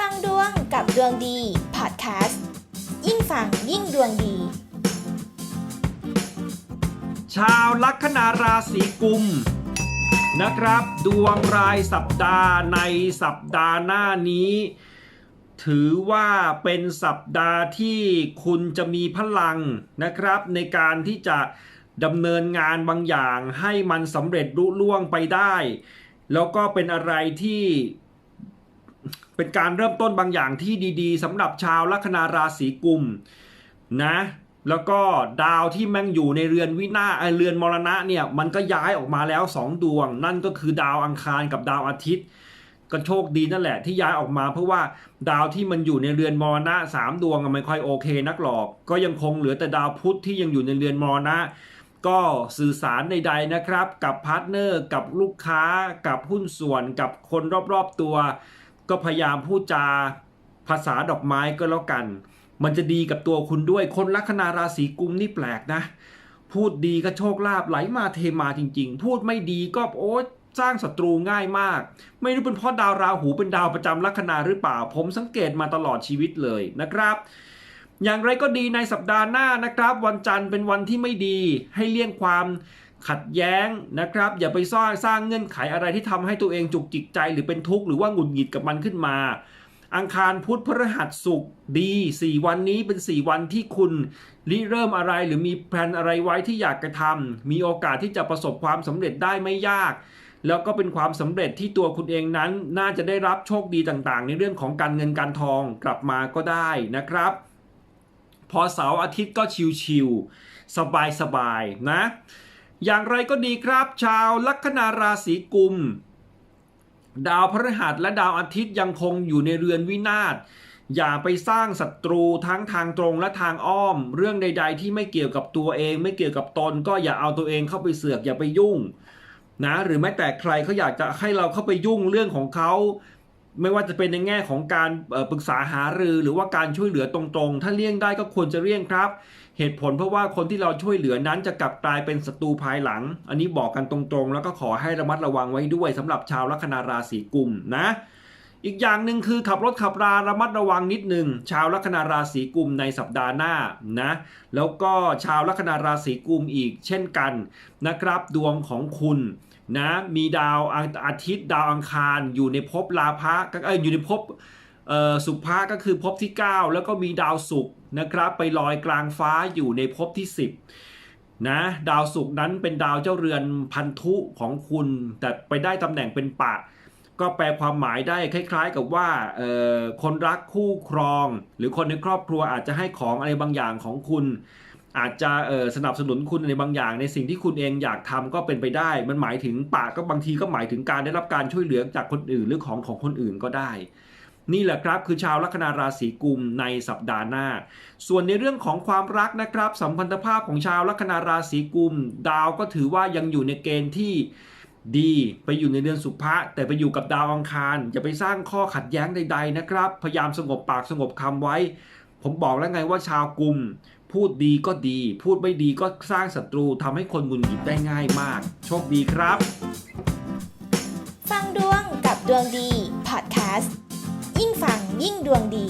ฟังดวงกับดวงดีพอดแคสต์ยิ่งฟังยิ่งดวงดี ชาวลัคนาราศีกุม นะครับ ดวงรายสัปดาห์ในสัปดาห์หน้านี้ ถือว่าเป็นสัปดาห์ที่คุณจะมีพลังนะครับ ในการที่จะดำเนินงานบางอย่างให้มันสำเร็จลุล่วงไปได้ แล้วก็เป็นอะไรที่ เป็นการเริ่มต้นบางอย่างที่ดีๆสำหรับชาวลัคนาราศีกุมนะแล้วก็ดาวที่แม่งอยู่ในเรือนวินาศเรือนมรณะเนี่ยมันก็ย้ายออกมาแล้วสองดวง นั่นก็คือดาวอังคารกับดาวอาทิตย์ ก็โชคดีนั่นแหละที่ย้ายออกมา เพราะว่าดาวที่มันอยู่ในเรือนมรณะสามดวงอะไม่ค่อยโอเคนักหรอก ก็ยังคงเหลือแต่ดาวพุธที่ยังอยู่ในเรือนมรณะ ก็สื่อสารใดๆนะครับ กับพาร์ทเนอร์กับลูกค้ากับหุ้นส่วนกับคนรอบๆตัว ก็พยายามพูดจาภาษาดอกไม้ก็แล้วกัน มันจะดีกับตัวคุณด้วย คนลัคนาราศีกุมนี่แปลกนะ พูดดีก็โชคลาภไหลมาเทมาจริง ๆ พูดไม่ดีก็โอ๊ยสร้างศัตรูง่ายมาก ไม่รู้เป็นเพราะดาวราหูเป็นดาวประจำลัคนาหรือเปล่า ผมสังเกตมาตลอดชีวิตเลยนะครับ อย่างไรก็ดีในสัปดาห์หน้านะครับ วันจันทร์เป็นวันที่ไม่ดีให้เลี่ยงความ ขัดแย้งนะครับ อย่าไปสร้างสร้างเงื่อนไขอะไรที่ทำให้ตัวเองจุกจิกใจ หรือเป็นทุกข์หรือว่าหงุดหงิดกับมันขึ้นมา อังคารพุธพฤหัสศุกร์ดี 4 วันนี้เป็น 4 วันที่คุณริเริ่มอะไรหรือมีแผนอะไรไว้ที่อยากกระทำมีโอกาสที่จะประสบความสำเร็จได้ไม่ยาก แล้วก็เป็นความสำเร็จที่ตัวคุณเองนั้น น่าจะได้รับโชคดีต่างๆ ในเรื่องของการเงินการทองกลับมาก็ได้นะครับ พอเสาร์อาทิตย์ก็ชิวๆสบายๆนะ อย่างไรก็ดีครับ ชาวลัคนาราศีกุม ดาวพฤหัสและดาวอาทิตย์ยังคงอยู่ในเรือนวินาศอย่าไปสร้างศัตรูทั้งทางตรงและทางอ้อม เรื่องใด ๆ ที่ไม่เกี่ยวกับตัวเอง ไม่เกี่ยวกับตน ก็อย่าเอาตัวเองเข้าไปเสือกอย่าไปยุ่งนะหรือแม้แต่ใครเขาอยากจะให้เราเข้าไปยุ่งเรื่องของเขา ไม่ว่าจะเป็นในแง่ของการปรึกษาหารือหรือว่าการช่วยเหลือตรงๆ ถ้าเลี่ยงได้ก็ควรจะเลี่ยงครับ เหตุผลเพราะว่าคนที่เราช่วยเหลือนั้นจะกลับกลายเป็นศัตรูภายหลัง อันนี้บอกกันตรงๆ แล้วก็ขอให้ระมัดระวังไว้ด้วยสำหรับชาวลัคนาราศีกุมนะ อีกอย่างหนึ่งคือขับรถขับราระมัดระวังนิดหนึ่งชาวลัคนาราศีกุมในสัปดาห์หน้านะแล้วก็ชาวลัคนาราศีกุมอีกเช่นกันนะครับดวงของคุณนะมีดาวอาทิตย์ดาวอังคารอยู่ในภพลาภะก็เอยอยู่ในภพสุภะก็คือภพที่ 9 แล้วก็มีดาวศุกร์นะครับไปลอยกลางฟ้าอยู่ในภพที่ 10นะดาวศุกร์นั้นเป็นดาวเจ้าเรือนพันธุของคุณ แต่ไปได้ตำแหน่งเป็นปะ ก็แปลความหมายได้คล้าย ๆ กับว่าคนรักคู่ครอง หรือคนในครอบครัวอาจจะให้ของอะไรบางอย่างของคุณอาจจะสนับสนุนคุณในบางอย่าง ในสิ่งที่คุณเองอยากทำก็เป็นไปได้ มันหมายถึงปากก็บางทีก็หมายถึงการได้รับการช่วยเหลือจากคนอื่นหรือของของคนอื่นก็ได้ นี่แหละครับคือชาวลัคนาราศีกุมในสัปดาห์หน้า ส่วนในเรื่องของความรักนะครับสัมพันธภาพของชาวลัคนาราศีกุม ดาวก็ถือว่ายังอยู่ในเกณฑ์ที่ ดีไปอยู่ในเดือนสุภะแต่ไปอยู่กับดาวอังคาร อย่าไปสร้างข้อขัดแย้งใด ๆนะครับ พยายามสงบปากสงบคำไว้ ผมบอกแล้วไงว่าชาวกลุ่ม พูดดีก็ดี พูดไม่ดีก็สร้างศัตรูทำให้คนหงุนหงิดได้ง่ายมาก โชคดีครับ ฟังดวงกับดวงดีพอดแคสต์ยิ่งฟังยิ่งดวงดี